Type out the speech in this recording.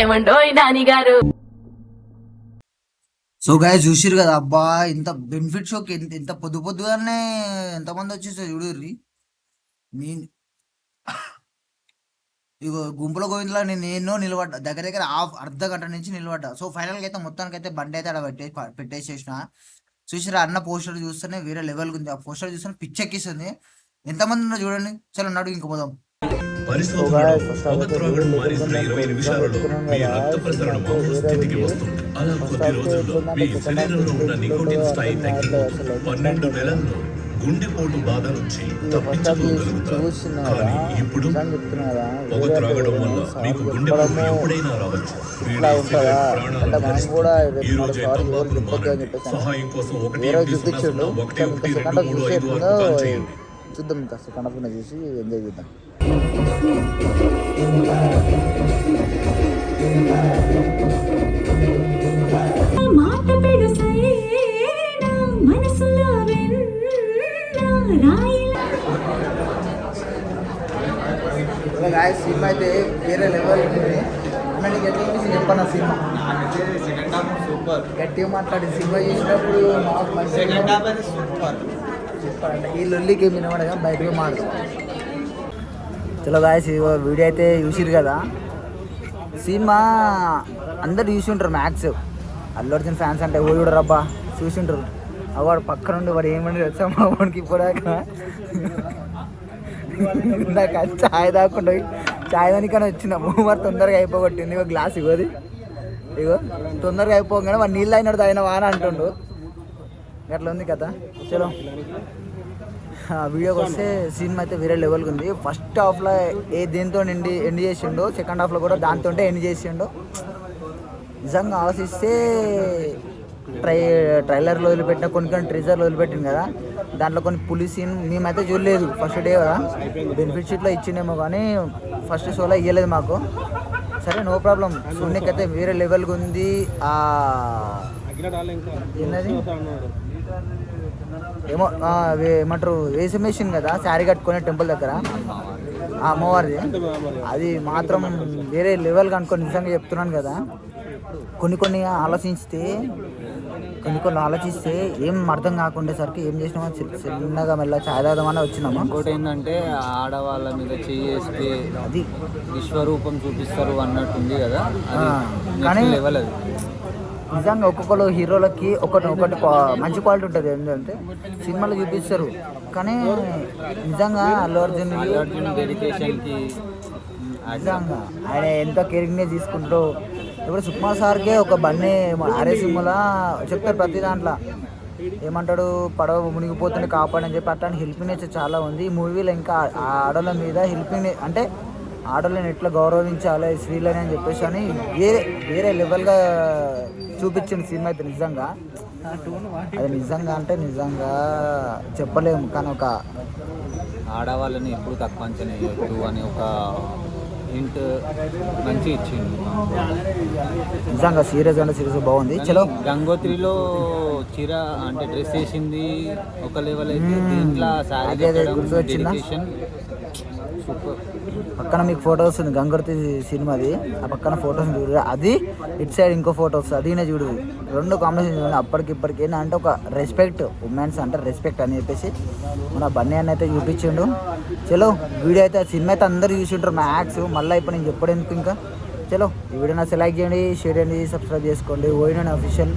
ఏమండోయ్ నాని గారు సో గాయ చూసిరు కదా అబ్బా ఇంత బెనిఫిట్ షోకి ఎంత ఇంత పొద్దు పొద్దుగానే ఎంతమంది వచ్చేసారు చూడుర్రి? నేను ఇగో గుంపుల గోవిందలో నేను ఎన్నో నిలబడ్డా. దగ్గర దగ్గర హాఫ్ అర్ధ గంట నుంచి నిలబడ్డా. సో ఫైనల్ అయితే మొత్తానికి అయితే బండి అయితే అక్కడ పెట్టే పెట్టేసేసిన. చూసిరా అన్న పోస్టర్ చూస్తేనే వేరే లెవెల్ ఉంది. ఆ పోస్టర్ చూస్తేనే పిచ్చెక్కిస్తుంది. ఎంతమంది ఉన్నారు చూడండి. చలో నడు ఇంక పోదాం. పరిశోధనలో పొగ త్రాగడం మానేసిన ఇరవై నిమిషాలలో మీ రక్త ప్రసరణ మామూలు స్థితికి వస్తుంది. అలా కొద్ది రోజుల్లో మీ శరీరంలో ఉన్న నికోటిన్ స్థాయి తగ్గి పన్నెండు నెలల్లో గుండెపోటు బాధ నుంచి తప్పించుకోగలుగుతారు. కానీ ఇప్పుడు పొగ త్రాగడం వల్ల మీకు గుండెపోటు ఎప్పుడైనా రావచ్చు. ఈ రోజే సహాయం కోసం ఒకటి ఒకటి రెండు మూడు ఐదు ఆరు కాల్ చేయండి. చూద్దాం ఇంకా హాఫ్ చూసి ఎంజాయ్ చేద్దాం. మాట పెడుసైనా మనసులో వెన్న రాయిలా. ఇలా గాయ సినిమా అయితే వేరే లెవెల్ ఉంది. అన్న నీకు ఎట్లా అనిపించింది చెప్పన్న సినిమా? Second half super. గట్టిగా మాట్లాడి సినిమా చూసినప్పుడు సెకండ్ హాఫ్ అది సూపర్. సూపర్ ఈ లొల్లికి వినబడగా బయటకు మాడదు చలో గాయస్ వీడియో అయితే చూసిరు కదా. సినిమా అందరు చూసి ఉంటారు మ్యాథ్స్ అల్లు అర్జున్ ఫ్యాన్స్ అంటే ఓడి కూడా రబ్బా చూసి ఉంటారు వాడు పక్క నుండి వాడు ఏమని వచ్చా మా వాడికి ఇప్పుడాక నాకు చాయ్ ఛాయ్ దాకుండా ఛాయ్ దానికన్నా వచ్చిన. మరి తొందరగా అయిపోగొట్టింది ఇగో గ్లాస్ ఇగోది. ఇగో తొందరగా అయిపోగానే వాడు నీళ్ళు అయినాడు తాగిన వాన అంటుండు. అట్లా ఉంది కదా చలో. ఆ వీడియోకి వస్తే సినిమా అయితే వేరే లెవెల్గా ఉంది. ఫస్ట్ హాఫ్లో ఏ దేంతో ఎండి ఎండ్ చేసిండో సెకండ్ హాఫ్లో కూడా దాంతో ఎండ్ చేసిండో నిజంగా ఆలోచిస్తే ట్రై ట్రైలర్లో వదిలిపెట్టిన కొన్ని కొన్ని ట్రీజర్లో వదిలిపెట్టింది కదా. దాంట్లో కొన్ని పులి సీన్ మేమైతే చూడలేదు ఫస్ట్ డే కదా. బెనిఫిట్ షీట్లో ఇచ్చిండేమో కానీ ఫస్ట్ షోలో ఇవ్వలేదు మాకు. సరే నో ప్రాబ్లం సూన్యకి అయితే వేరే లెవెల్గా ఉంది. ఏమో ఆ, వే- ఏమంటారు వేసి మెషిన్ కదా శారీ కట్టుకునే టెంపుల్ దగ్గర. ఆ అమ్మవారిది. అది మాత్రం వేరే లెవెల్ కనుక్కొని నిజంగా చెప్తున్నాను కదా. కొన్ని కొన్ని ఆలోచిస్తే కొన్ని కొన్ని ఆలోచిస్తే ఏం అర్థం కాకుండేసరికి ఏం చేసినామో చిన్నగా మెల్ల ఛాయ్ తాగుదామని వచ్చినాము. ఇంకోటి ఏంటంటే ఆడవాళ్ళ మీద చేస్తే అది. విశ్వరూపం చూపిస్తారు అన్నట్టు ఉంది కదా కానీ- లెవెల్ అది. నిజంగా ఒక్కొక్కరు హీరోలకి ఒకటి ఒకటి మంచి క్వాలిటీ ఉంటుంది. ఏంటంటే సినిమాలో చూపిస్తారు. కానీ నిజంగా అల్లు అర్జున్ నిజంగా ఆయన ఎంతో కేరింగ్నే తీసుకుంటూ ఇప్పుడు సుకుమార్ సార్కే ఒక బండి ఆరే సినిమాలా చెప్తారు ప్రతి దాంట్లో ఏమంటాడు పడవ మునిగిపోతుంది కాపాడని చెప్పి అట్లాంటి హెల్పింగ్ నేచర్ చాలా ఉంది. ఈ మూవీలో ఇంకా ఆ ఆడోళ్ళ మీద హెల్పింగ్ అంటే ఆడోళ్ళని ఎట్లా గౌరవించాలి స్త్రీలని అని చెప్పేసి అని వేరే వేరే లెవెల్గా చూపించింది సినిమా అయితే నిజంగా. అది నిజంగా అంటే నిజంగా చెప్పలేము కానీ ఒక ఆడవాళ్ళని ఎప్పుడు తక్కువ అంచనా వేయొద్దు అని ఒక హింట్ మంచి ఇచ్చింది. నిజంగా సీరియస్ అంటే సీరియస్ బాగుంది. చలో గంగోత్రిలో చీర అంటే డ్రెస్ వేసింది ఒక లెవెల్ అయితే. దీంట్లో శారీ సూపర్. పక్కన మీకు ఫోటో వస్తుంది గంగర్తి సినిమాది. ఆ పక్కన ఫోటోస్ చూడు. అది ఇట్ సైడ్ ఇంకో ఫోటో వస్తుంది. అది చూడు. రెండు కాంబినేషన్ చూడండి అప్పటికి ఇప్పటికి అంటే ఒక రెస్పెక్ట్ ఉమెన్స్ అంటే రెస్పెక్ట్ అని చెప్పేసి మన బన్నీ అన్న అయితే చూపించిండు. చలో వీడియో అయితే ఆ సినిమా అయితే అందరూ చూసింటారు మ్యాక్స్ మళ్ళీ ఇప్పుడు నేను చెప్పడం ఎందుకు ఇంకా? చలో ఈ వీడియో నా సెలెక్ట్ చేయండి షేర్ చేయండి సబ్స్క్రైబ్ చేసుకోండి. ఓయిన అఫీషియల్